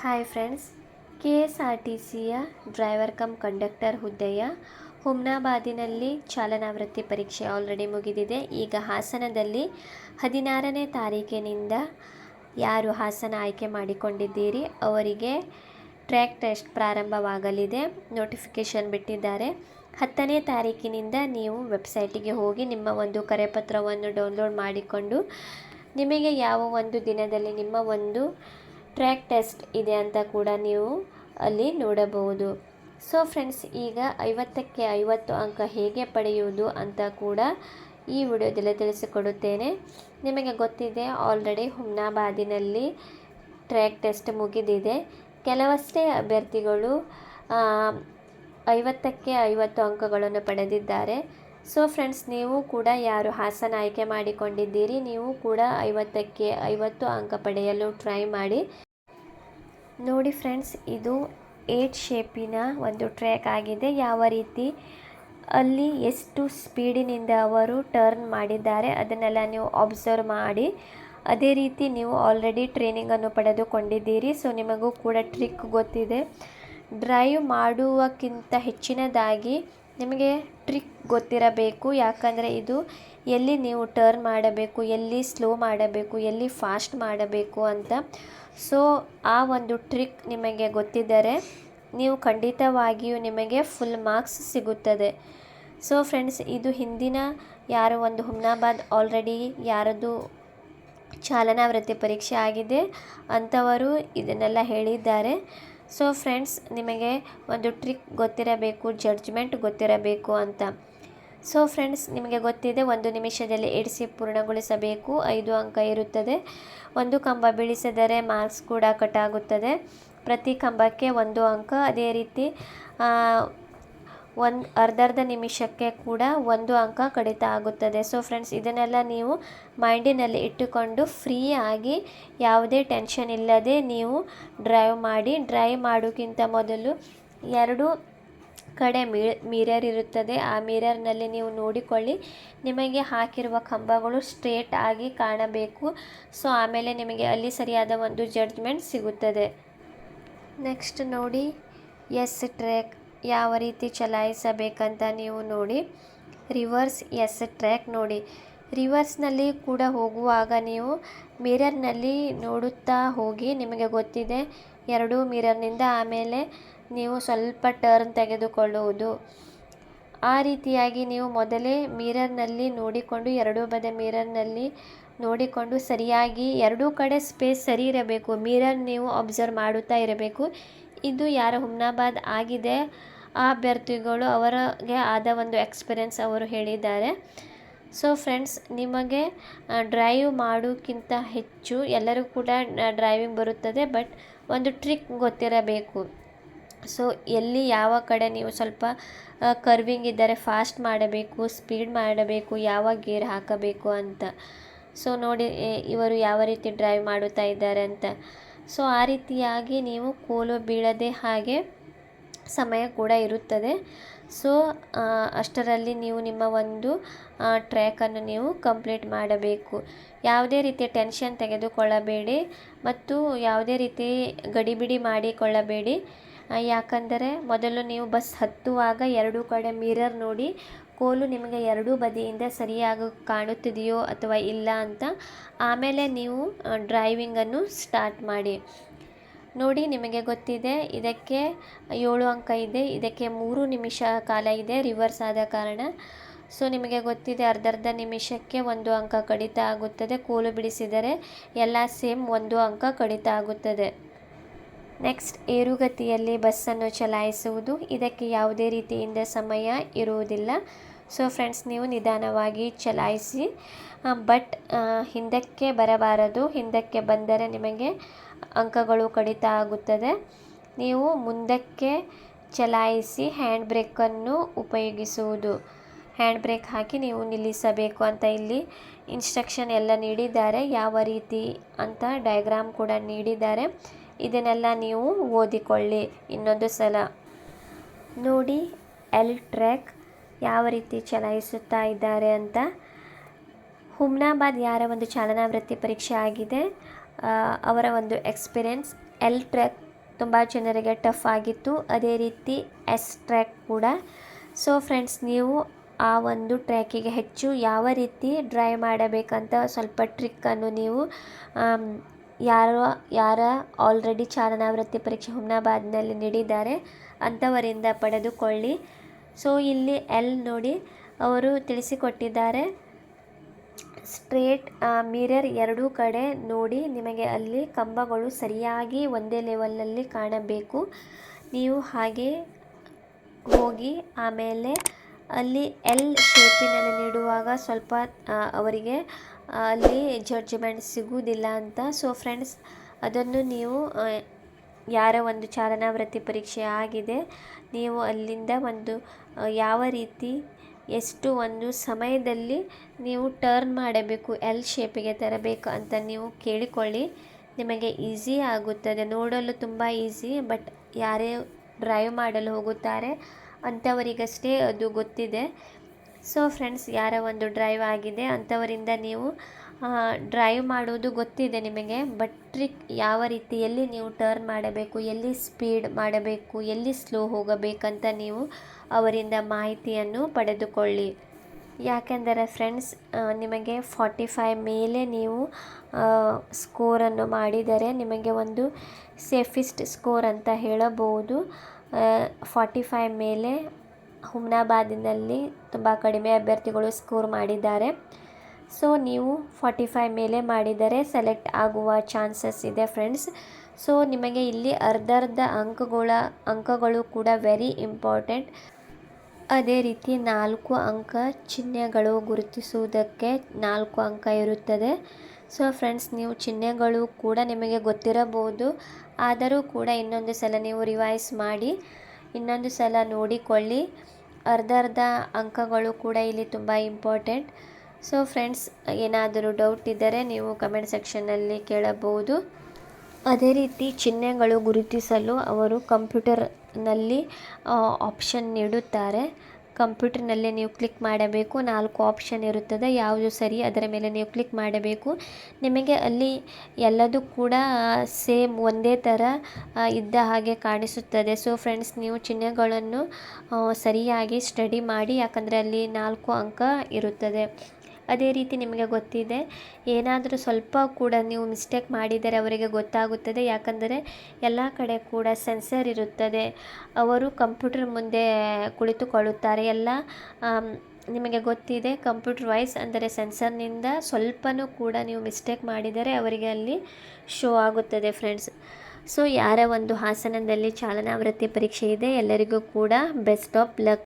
Hi friends K S R T ಸಿಯ driver cum conductor ಹುದ್ದೆಯ ಹುಮ್ನಾಬಾದಿನಲ್ಲಿ ಚಾಲನಾ ವೃತ್ತಿ ಪರೀಕ್ಷೆ ಆಲ್ರೆಡಿ ಮುಗಿದಿದೆ. ಈಗ ಹಾಸನದಲ್ಲಿ ಹದಿನಾರನೇ ತಾರೀಕಿನಿಂದ ಯಾರು ಹಾಸನ ಆಯ್ಕೆ ಮಾಡಿಕೊಂಡಿದ್ದೀರಿ ಅವರಿಗೆ ಟ್ರ್ಯಾಕ್ ಟೆಸ್ಟ್ ಪ್ರಾರಂಭವಾಗಲಿದೆ. ನೋಟಿಫಿಕೇಷನ್ ಬಿಟ್ಟಿದ್ದಾರೆ. ಹತ್ತನೇ ತಾರೀಕಿನಿಂದ ನೀವು ವೆಬ್ಸೈಟಿಗೆ ಹೋಗಿ ನಿಮ್ಮ ಒಂದು ಕರೆಪತ್ರವನ್ನು ಡೌನ್ಲೋಡ್ ಮಾಡಿಕೊಂಡು ನಿಮಗೆ ಯಾವ ಒಂದು ದಿನದಲ್ಲಿ ನಿಮ್ಮ ಒಂದು ಟ್ರ್ಯಾಕ್ ಟೆಸ್ಟ್ ಇದೆ ಅಂತ ಕೂಡ ನೀವು ಅಲ್ಲಿ ನೋಡಬಹುದು. ಸೊ ಫ್ರೆಂಡ್ಸ್ ಈಗ ಐವತ್ತಕ್ಕೆ ಐವತ್ತು ಅಂಕ ಹೇಗೆ ಪಡೆಯುವುದು ಅಂತ ಕೂಡ ಈ ವಿಡಿಯೋದಲ್ಲಿ ತಿಳಿಸಿಕೊಡುತ್ತೇನೆ. ನಿಮಗೆ ಗೊತ್ತಿದೆ ಆಲ್ರೆಡಿ ಹುಮ್ನಾಬಾದಿನಲ್ಲಿ ಟ್ರ್ಯಾಕ್ ಟೆಸ್ಟ್ ಮುಗಿದಿದೆ. ಕೆಲವಷ್ಟೇ ಅಭ್ಯರ್ಥಿಗಳು ಐವತ್ತಕ್ಕೆ ಐವತ್ತು ಅಂಕಗಳನ್ನು ಪಡೆದಿದ್ದಾರೆ. ಸೊ ಫ್ರೆಂಡ್ಸ್ ನೀವು ಕೂಡ ಯಾರು ಹಾಸನ ಆಯ್ಕೆ ಮಾಡಿಕೊಂಡಿದ್ದೀರಿ, ನೀವು ಕೂಡ ಐವತ್ತಕ್ಕೆ ಐವತ್ತು ಅಂಕ ಪಡೆಯಲು ಟ್ರೈ ಮಾಡಿ. ನೋಡಿ ಫ್ರೆಂಡ್ಸ್, ಇದು ಏಟ್ ಶೇಪಿನ ಒಂದು ಟ್ರ್ಯಾಕ್ ಆಗಿದೆ. ಯಾವ ರೀತಿ? ಅಲ್ಲಿ ಎಷ್ಟು ಸ್ಪೀಡಿನಿಂದ ಅವರು ಟರ್ನ್ ಮಾಡಿದ್ದಾರೆ ಅದನ್ನೆಲ್ಲ ನೀವು ಅಬ್ಸರ್ವ್ ಮಾಡಿ. ಅದೇ ರೀತಿ ನೀವು ಆಲ್ರೆಡಿ ಟ್ರೈನಿಂಗನ್ನು ಪಡೆದುಕೊಂಡಿದ್ದೀರಿ, ಸೊ ನಿಮಗೂ ಕೂಡ ಟ್ರಿಕ್ ಗೊತ್ತಿದೆ. ಡ್ರೈವ್ ಮಾಡುವಕ್ಕಿಂತ ಹೆಚ್ಚಿನದಾಗಿ ನಿಮಗೆ ಟ್ರಿಕ್ ಗೊತ್ತಿರಬೇಕು, ಯಾಕಂದರೆ ಇದು ಎಲ್ಲಿ ನೀವು ಟರ್ನ್ ಮಾಡಬೇಕು, ಎಲ್ಲಿ ಸ್ಲೋ ಮಾಡಬೇಕು, ಎಲ್ಲಿ ಫಾಸ್ಟ್ ಮಾಡಬೇಕು ಅಂತ. ಸೊ ಆ ಒಂದು ಟ್ರಿಕ್ ನಿಮಗೆ ಗೊತ್ತಿದ್ದರೆ ನೀವು ಖಂಡಿತವಾಗಿಯೂ ನಿಮಗೆ ಫುಲ್ ಮಾರ್ಕ್ಸ್ ಸಿಗುತ್ತದೆ. ಸೊ ಫ್ರೆಂಡ್ಸ್ ಇದು ಹಿಂದಿನ ಯಾರು ಒಂದು ಹುಮ್ನಾಬಾದ್ ಆಲ್ರೆಡಿ ಯಾರದು ಚಾಲನಾ ವೃತ್ತಿ ಪರೀಕ್ಷೆ ಆಗಿದೆ ಅಂಥವರು ಇದನ್ನೆಲ್ಲ ಹೇಳಿದ್ದಾರೆ. ಸೊ ಫ್ರೆಂಡ್ಸ್ ನಿಮಗೆ ಒಂದು ಟ್ರಿಕ್ ಗೊತ್ತಿರಬೇಕು ಜಡ್ಜ್ಮೆಂಟ್ ಗೊತ್ತಿರಬೇಕು ಅಂತ. ಸೊ ಫ್ರೆಂಡ್ಸ್ ನಿಮಗೆ ಗೊತ್ತಿದೆ, ಒಂದು ನಿಮಿಷದಲ್ಲಿ ಇಡಿಸಿ ಪೂರ್ಣಗೊಳಿಸಬೇಕು. ಐದು ಅಂಕ ಇರುತ್ತದೆ. ಒಂದು ಕಂಬ ಬೀಳಿಸಿದರೆ ಮಾರ್ಕ್ಸ್ ಕೂಡ ಕಟ್ ಆಗುತ್ತದೆ. ಪ್ರತಿ ಕಂಬಕ್ಕೆ ಒಂದು ಅಂಕ. ಅದೇ ರೀತಿ ಒಂದು ಅರ್ಧರ್ಧ ನಿಮಿಷಕ್ಕೆ ಕೂಡ ಒಂದು ಅಂಕ ಕಡಿತ ಆಗುತ್ತದೆ. ಸೊ ಫ್ರೆಂಡ್ಸ್ ಇದನ್ನೆಲ್ಲ ನೀವು ಮೈಂಡಿನಲ್ಲಿ ಇಟ್ಟುಕೊಂಡು ಫ್ರೀ ಆಗಿ ಯಾವುದೇ ಟೆನ್ಷನ್ ಇಲ್ಲದೆ ನೀವು ಡ್ರೈವ್ ಮಾಡಿ, ಡ್ರೈವ್ ಮಾಡೋಕ್ಕಿಂತ ಮೊದಲು ಎರಡು ಕಡೆ ಮಿರರ್ ಇರುತ್ತದೆ. ಆ ಮಿರರ್ನಲ್ಲಿ ನೀವು ನೋಡಿಕೊಳ್ಳಿ. ನಿಮಗೆ ಹಾಕಿರುವ ಕಂಬಗಳು ಸ್ಟ್ರೇಟ್ ಆಗಿ ಕಾಣಬೇಕು. ಸೊ, ಆಮೇಲೆ ನಿಮಗೆ ಅಲ್ಲಿ ಸರಿಯಾದ ಒಂದು ಜಡ್ಜ್ಮೆಂಟ್ ಸಿಗುತ್ತದೆ. ನೆಕ್ಸ್ಟ್ ನೋಡಿ. ಎಸ್ ಟ್ರ್ಯಾಕ್ ಯಾವ ರೀತಿ ಚಲಾಯಿಸಬೇಕಂತ ನೀವು ನೋಡಿ. ರಿವರ್ಸ್ ಎಸ್ ಟ್ರ್ಯಾಕ್ ನೋಡಿ. ರಿವರ್ಸ್ನಲ್ಲಿ ಕೂಡ ಹೋಗುವಾಗ ನೀವು ಮಿರರ್ನಲ್ಲಿ ನೋಡುತ್ತಾ ಹೋಗಿ ನಿಮಗೆ ಗೊತ್ತಿದೆ. ಎರಡೂ ಮಿರರ್ನಿಂದ ಆಮೇಲೆ ನೀವು ಸ್ವಲ್ಪ ಟರ್ನ್ ತೆಗೆದುಕೊಳ್ಳುವುದು. ಆ ರೀತಿಯಾಗಿ ನೀವು ಮೊದಲೇ ಮಿರರ್ನಲ್ಲಿ ನೋಡಿಕೊಂಡು, ಎರಡೂ ಬದಿ ಮಿರರ್ನಲ್ಲಿ ನೋಡಿಕೊಂಡು ಸರಿಯಾಗಿ ಎರಡೂ ಕಡೆ ಸ್ಪೇಸ್ ಸರಿ ಇರಬೇಕು. ಮಿರರ್ ನೀವು ಅಬ್ಸರ್ವ್ ಮಾಡುತ್ತಾ ಇರಬೇಕು. ಇದು ಯಾರ ಹುಮ್ನಾಬಾದ್ ಆಗಿದೆ, ಆ ಅಭ್ಯರ್ಥಿಗಳು ಅವರಿಗೆ ಆದ ಒಂದು ಎಕ್ಸ್ಪೀರಿಯನ್ಸ್ ಅವರು ಹೇಳಿದ್ದಾರೆ. ಸೊ ಫ್ರೆಂಡ್ಸ್ ನಿಮಗೆ ಡ್ರೈವ್ ಮಾಡೋಕ್ಕಿಂತ ಹೆಚ್ಚು ಎಲ್ಲರೂ ಕೂಡ ಡ್ರೈವಿಂಗ್ ಬರುತ್ತದೆ ಬಟ್ ಒಂದು ಟ್ರಿಕ್ ಗೊತ್ತಿರಬೇಕು. ಸೊ ಎಲ್ಲಿ ಯಾವ ಕಡೆ ನೀವು ಸ್ವಲ್ಪ ಕರ್ವಿಂಗ್ ಇದ್ದರೆ ಫಾಸ್ಟ್ ಮಾಡಬೇಕು ಸ್ಪೀಡ್ ಮಾಡಬೇಕು ಯಾವ ಗೇರ್ ಹಾಕಬೇಕು ಅಂತ. ಸೊ ನೋಡಿ ಇವರು ಯಾವ ರೀತಿ ಡ್ರೈವ್ ಮಾಡುತ್ತಾ ಇದ್ದಾರೆ ಅಂತ. ಸೊ ಆ ರೀತಿಯಾಗಿ ನೀವು ಕೋಲು ಬೀಳದೆ ಹಾಗೆ ಸಮಯ ಕೂಡ ಇರುತ್ತದೆ. ಸೊ ಅಷ್ಟರಲ್ಲಿ ನೀವು ನಿಮ್ಮ ಒಂದು ಟ್ರ್ಯಾಕನ್ನು ನೀವು ಕಂಪ್ಲೀಟ್ ಮಾಡಬೇಕು. ಯಾವುದೇ ರೀತಿಯ ಟೆನ್ಷನ್ ತೆಗೆದುಕೊಳ್ಳಬೇಡಿ ಮತ್ತು ಯಾವುದೇ ರೀತಿ ಗಡಿಬಿಡಿ ಮಾಡಿಕೊಳ್ಳಬೇಡಿ. ಯಾಕಂದರೆ ಮೊದಲು ನೀವು ಬಸ್ ಹತ್ತುವಾಗ ಎರಡೂ ಕಡೆ ಮಿರರ್ ನೋಡಿ, ಕೋಲು ನಿಮಗೆ ಎರಡೂ ಬದಿಯಿಂದ ಸರಿಯಾಗಿ ಕಾಣುತ್ತಿದೆಯೋ ಅಥವಾ ಇಲ್ಲ ಅಂತ ಆಮೇಲೆ ನೀವು ಡ್ರೈವಿಂಗನ್ನು ಸ್ಟಾರ್ಟ್ ಮಾಡಿ. ನೋಡಿ ನಿಮಗೆ ಗೊತ್ತಿದೆ, ಇದಕ್ಕೆ ಏಳು ಅಂಕ ಇದೆ, ಇದಕ್ಕೆ ಮೂರು ನಿಮಿಷ ಕಾಲ ಇದೆ, ರಿವರ್ಸ್ ಆದ ಕಾರಣ. ಸೊ, ನಿಮಗೆ ಗೊತ್ತಿದೆ ಅರ್ಧರ್ಧ ನಿಮಿಷಕ್ಕೆ ಒಂದು ಅಂಕ ಕಡಿತ ಆಗುತ್ತದೆ, ಕೋಲು ಬಿಡಿಸಿದರೆ ಎಲ್ಲ ಸೇಮ್ ಒಂದು ಅಂಕ ಕಡಿತ ಆಗುತ್ತದೆ. ನೆಕ್ಸ್ಟ್ ಏರುಗತಿಯಲ್ಲಿ ಬಸ್ಸನ್ನು ಚಲಾಯಿಸುವುದು. ಇದಕ್ಕೆ ಯಾವುದೇ ರೀತಿಯಿಂದ ಸಮಯ ಇರುವುದಿಲ್ಲ. ಸೊ ಫ್ರೆಂಡ್ಸ್ ನೀವು ನಿಧಾನವಾಗಿ ಚಲಾಯಿಸಿ. ಬಟ್ ಹಿಂದಕ್ಕೆ ಬರಬಾರದು. ಹಿಂದಕ್ಕೆ ಬಂದರೆ ನಿಮಗೆ ಅಂಕಗಳು ಕಡಿತ ಆಗುತ್ತದೆ. ನೀವು ಮುಂದಕ್ಕೆ ಚಲಾಯಿಸಿ ಹ್ಯಾಂಡ್ ಬ್ರೇಕನ್ನು ಉಪಯೋಗಿಸುವುದು. ಹ್ಯಾಂಡ್ ಬ್ರೇಕ್ ಹಾಕಿ ನೀವು ನಿಲ್ಲಿಸಬೇಕು ಅಂತ ಇಲ್ಲಿ ಇನ್ಸ್ಟ್ರಕ್ಷನ್ ಎಲ್ಲ ನೀಡಿದ್ದಾರೆ. ಯಾವ ರೀತಿ ಅಂತ ಡಯಾಗ್ರಾಮ್ ಕೂಡ ನೀಡಿದ್ದಾರೆ. ಇದನ್ನೆಲ್ಲ ನೀವು ಓದಿಕೊಳ್ಳಿ ಇನ್ನೊಂದು ಸಲ. ನೋಡಿ ಎಲ್ ಟ್ರ್ಯಾಕ್ ಯಾವ ರೀತಿ ಚಲಾಯಿಸುತ್ತಾ ಇದ್ದಾರೆ ಅಂತ. ಹುಮ್ನಾಬಾದ್ ಯಾರ ಒಂದು ಚಾಲನಾ ವೃತ್ತಿ ಪರೀಕ್ಷೆ ಆಗಿದೆ? ಅವರ ಒಂದು ಎಕ್ಸ್ಪೀರಿಯನ್ಸ್ ಎಲ್ ಟ್ರ್ಯಾಕ್ ತುಂಬ ಜನರಿಗೆ ಟಫ್ ಆಗಿತ್ತು. ಅದೇ ರೀತಿ ಎಸ್ ಟ್ರ್ಯಾಕ್ ಕೂಡ. ಸೊ ಫ್ರೆಂಡ್ಸ್ ನೀವು ಆ ಒಂದು ಟ್ರ್ಯಾಕಿಗೆ ಹೆಚ್ಚು ಯಾವ ರೀತಿ ಡ್ರೈವ್ ಮಾಡಬೇಕಂತ ಸ್ವಲ್ಪ ಟ್ರಿಕ್ಕನ್ನು ನೀವು ಯಾರ ಯಾರ ಆಲ್ರೆಡಿ ಚಾಲನಾ ವೃತ್ತಿ ಪರೀಕ್ಷೆ ಹುಮ್ನಾಬಾದ್ನಲ್ಲಿ ನೀಡಿದ್ದಾರೆ ಅಂಥವರಿಂದ ಪಡೆದುಕೊಳ್ಳಿ. ಸೊ ಇಲ್ಲಿ ಎಲ್ ನೋಡಿ ಅವರು ತಿಳಿಸಿಕೊಟ್ಟಿದ್ದಾರೆ. ಸ್ಟ್ರೇಟ್ ಮಿರರ್ ಎರಡೂ ಕಡೆ ನೋಡಿ ನಿಮಗೆ ಅಲ್ಲಿ ಕಂಬಗಳು ಸರಿಯಾಗಿ ಒಂದೇ ಲೆವೆಲಲ್ಲಿ ಕಾಣಬೇಕು. ನೀವು ಹಾಗೆ ಹೋಗಿ ಆಮೇಲೆ ಅಲ್ಲಿ ಎಲ್ ಶೇಪಿನಲ್ಲಿ ನೀಡುವಾಗ ಸ್ವಲ್ಪ ಅವರಿಗೆ ಅಲ್ಲಿ ಜಡ್ಜ್ಮೆಂಟ್ ಸಿಗುವುದಿಲ್ಲ ಅಂತ. ಸೊ ಫ್ರೆಂಡ್ಸ್ ಅದನ್ನು ನೀವು ಯಾರ ಒಂದು ಚಾಲನಾ ವೃತ್ತಿ ಪರೀಕ್ಷೆ ಆಗಿದೆ. ನೀವು ಅಲ್ಲಿಂದ ಒಂದು ಯಾವ ರೀತಿ, ಎಷ್ಟು ಒಂದು ಸಮಯದಲ್ಲಿ ನೀವು ಟರ್ನ್ ಮಾಡಬೇಕು ಎಲ್ ಶೇಪಿಗೆ ತರಬೇಕು ಅಂತ ನೀವು ಕೇಳಿಕೊಳ್ಳಿ. ನಿಮಗೆ ಈಸಿ ಆಗುತ್ತದೆ. ನೋಡಲು ತುಂಬ ಈಸಿ ಬಟ್ ಯಾರೇ ಡ್ರೈವ್ ಮಾಡಲು ಹೋಗುತ್ತಾರೆ, ಅಂಥವರಿಗಷ್ಟೇ ಅದು ಗೊತ್ತಿದೆ. ಸೊ ಫ್ರೆಂಡ್ಸ್ ಯಾರ ಒಂದು ಡ್ರೈವ್ ಆಗಿದೆ ಅಂಥವರಿಂದ ನೀವು ಡ್ರೈವ್ ಮಾಡೋದು ಗೊತ್ತಿದೆ ನಿಮಗೆ ಬಟ್ ಟ್ರಿಕ್ ಯಾವ ರೀತಿ, ಎಲ್ಲಿ ನೀವು ಟರ್ನ್ ಮಾಡಬೇಕು, ಎಲ್ಲಿ ಸ್ಪೀಡ್ ಮಾಡಬೇಕು, ಎಲ್ಲಿ ಸ್ಲೋ ಹೋಗಬೇಕಂತ ನೀವು ಅವರಿಂದ ಮಾಹಿತಿಯನ್ನು ಪಡೆದುಕೊಳ್ಳಿ. ಯಾಕೆಂದರೆ ಫ್ರೆಂಡ್ಸ್ ನಿಮಗೆ ಫಾರ್ಟಿ ಫೈವ್ ಮೇಲೆ ನೀವು ಸ್ಕೋರನ್ನು ಮಾಡಿದರೆ ನಿಮಗೆ ಒಂದು ಸೇಫೆಸ್ಟ್ ಸ್ಕೋರ್ ಅಂತ ಹೇಳಬಹುದು. ಫಾರ್ಟಿ ಫೈವ್ ಮೇಲೆ ಹುಮ್ನಾಬಾದಿನಲ್ಲಿ ತುಂಬ ಕಡಿಮೆ ಅಭ್ಯರ್ಥಿಗಳು ಸ್ಕೋರ್ ಮಾಡಿದ್ದಾರೆ. ಸೊ ನೀವು ಫಾರ್ಟಿ ಫೈವ್ ಮೇಲೆ ಮಾಡಿದರೆ ಸೆಲೆಕ್ಟ್ ಆಗುವ ಚಾನ್ಸಸ್ ಇದೆ ಫ್ರೆಂಡ್ಸ್ ಸೊ ನಿಮಗೆ ಇಲ್ಲಿ ಅರ್ಧರ್ಧ ಅಂಕಗಳ, ಅಂಕಗಳು ಕೂಡ ವೆರಿ ಇಂಪಾರ್ಟೆಂಟ್ ಅದೇ ರೀತಿ ನಾಲ್ಕು ಅಂಕ ಚಿಹ್ನೆಗಳು ಗುರುತಿಸುವುದಕ್ಕೆ ನಾಲ್ಕು ಅಂಕ ಇರುತ್ತದೆ. ಸೊ ಫ್ರೆಂಡ್ಸ್ ನೀವು ಚಿಹ್ನೆಗಳು ಕೂಡ ನಿಮಗೆ ಗೊತ್ತಿರಬಹುದು. ಆದರೂ ಕೂಡ ಇನ್ನೊಂದು ಸಲ ನೀವು ರಿವೈಸ್ ಮಾಡಿ. ಇನ್ನೊಂದು ಸಲ ನೋಡಿಕೊಳ್ಳಿ. ಅರ್ಧ ಅರ್ಧ ಅಂಕಗಳು ಕೂಡ ಇಲ್ಲಿ ತುಂಬ ಇಂಪಾರ್ಟೆಂಟ್. ಸೊ ಫ್ರೆಂಡ್ಸ್ ಏನಾದರೂ ಡೌಟ್ ಇದ್ದರೆ ನೀವು ಕಮೆಂಟ್ ಸೆಕ್ಷನ್ನಲ್ಲಿ ಕೇಳಬಹುದು. ಅದೇ ರೀತಿ ಚಿಹ್ನೆಗಳು ಗುರುತಿಸಲು ಅವರು ಕಂಪ್ಯೂಟರ್ನಲ್ಲಿ ಆಪ್ಷನ್ ನೀಡುತ್ತಾರೆ. ಕಂಪ್ಯೂಟರ್ನಲ್ಲಿ ನೀವು ಕ್ಲಿಕ್ ಮಾಡಬೇಕು. ನಾಲ್ಕು ಆಪ್ಷನ್ ಇರುತ್ತದೆ. ಯಾವುದು ಸರಿ ಅದರ ಮೇಲೆ ನೀವು ಕ್ಲಿಕ್ ಮಾಡಬೇಕು. ನಿಮಗೆ ಅಲ್ಲಿ ಎಲ್ಲದೂ ಕೂಡ ಸೇಮ್ ಒಂದೇ ಥರ ಇದ್ದ ಹಾಗೆ ಕಾಣಿಸುತ್ತದೆ. ಸೊ ಫ್ರೆಂಡ್ಸ್ ನೀವು ಚಿಹ್ನೆಗಳನ್ನು ಸರಿಯಾಗಿ ಸ್ಟಡಿ ಮಾಡಿ, ಯಾಕಂದರೆ ಅಲ್ಲಿ ನಾಲ್ಕು ಅಂಕ ಇರುತ್ತದೆ. ಅದೇ ರೀತಿ ನಿಮಗೆ ಗೊತ್ತಿದೆ. ಏನಾದರೂ ಸ್ವಲ್ಪ ಕೂಡ ನೀವು ಮಿಸ್ಟೇಕ್ ಮಾಡಿದರೆ ಅವರಿಗೆ ಗೊತ್ತಾಗುತ್ತದೆ. ಯಾಕಂದರೆ ಎಲ್ಲ ಕಡೆ ಕೂಡ ಸೆನ್ಸರ್ ಇರುತ್ತದೆ. ಅವರು ಕಂಪ್ಯೂಟರ್ ಮುಂದೆ ಕುಳಿತುಕೊಳ್ಳುತ್ತಾರೆ. ಎಲ್ಲ ನಿಮಗೆ ಗೊತ್ತಿದೆ. ಕಂಪ್ಯೂಟರ್ ವೈಸ್ ಅಂದರೆ ಸೆನ್ಸರ್ನಿಂದ ಸ್ವಲ್ಪನೂ ಕೂಡ ನೀವು ಮಿಸ್ಟೇಕ್ ಮಾಡಿದರೆ ಅವರಿಗೆ ಅಲ್ಲಿ ಶೋ ಆಗುತ್ತದೆ ಫ್ರೆಂಡ್ಸ್. ಸೊ, ಯಾರ ಒಂದು ಹಾಸನದಲ್ಲಿ ಚಾಲನಾ ವೃತ್ತಿ ಪರೀಕ್ಷೆ ಇದೆ. ಎಲ್ಲರಿಗೂ ಕೂಡ ಬೆಸ್ಟ್ ಆಫ್ ಲಕ್.